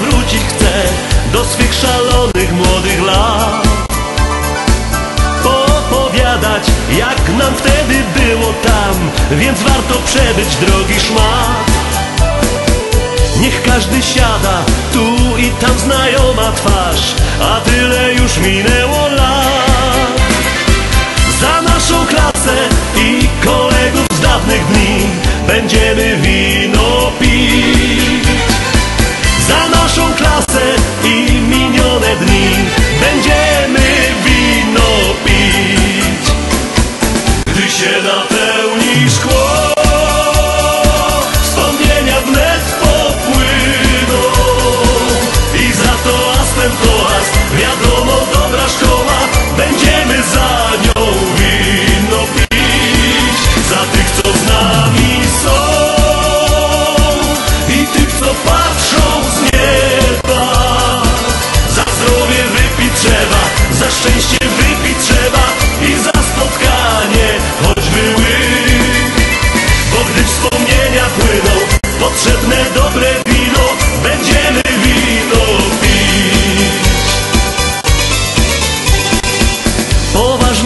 wrócić chcę do swych szalonych młodych lat. Opowiadać jak nam wtedy było tam Więc warto przebyć drogi szmat. Niech każdy siada, tu i tam znajoma twarz A tyle już minęło napełni szkło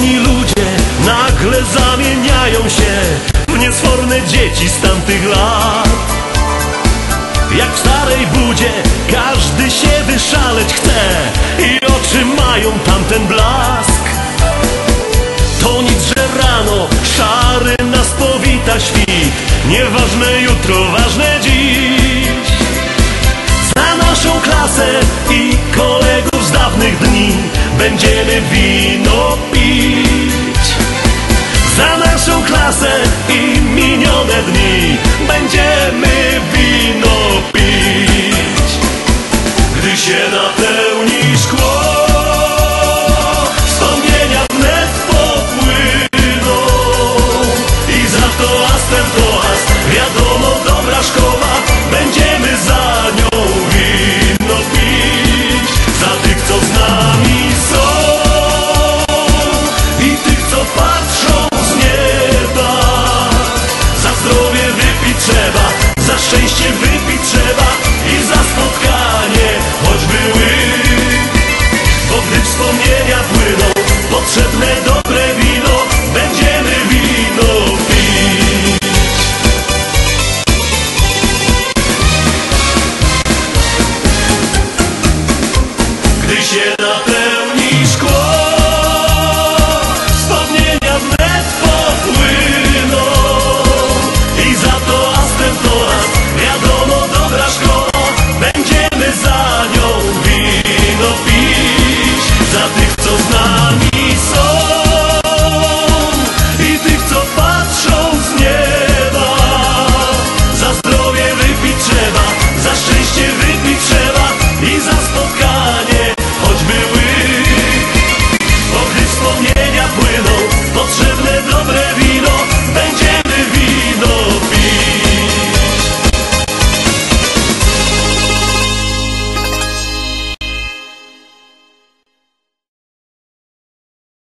Poważni ludzie nagle zamieniają się W niesforne dzieci z tamtych lat. Jak w starej budzie każdy się wyszaleć chce I oczy mają tamten blask. To nic, że rano szary nas powita świt Nieważne jutro, ważne Będziemy wino pić. Za naszą klasę i minione dni shit up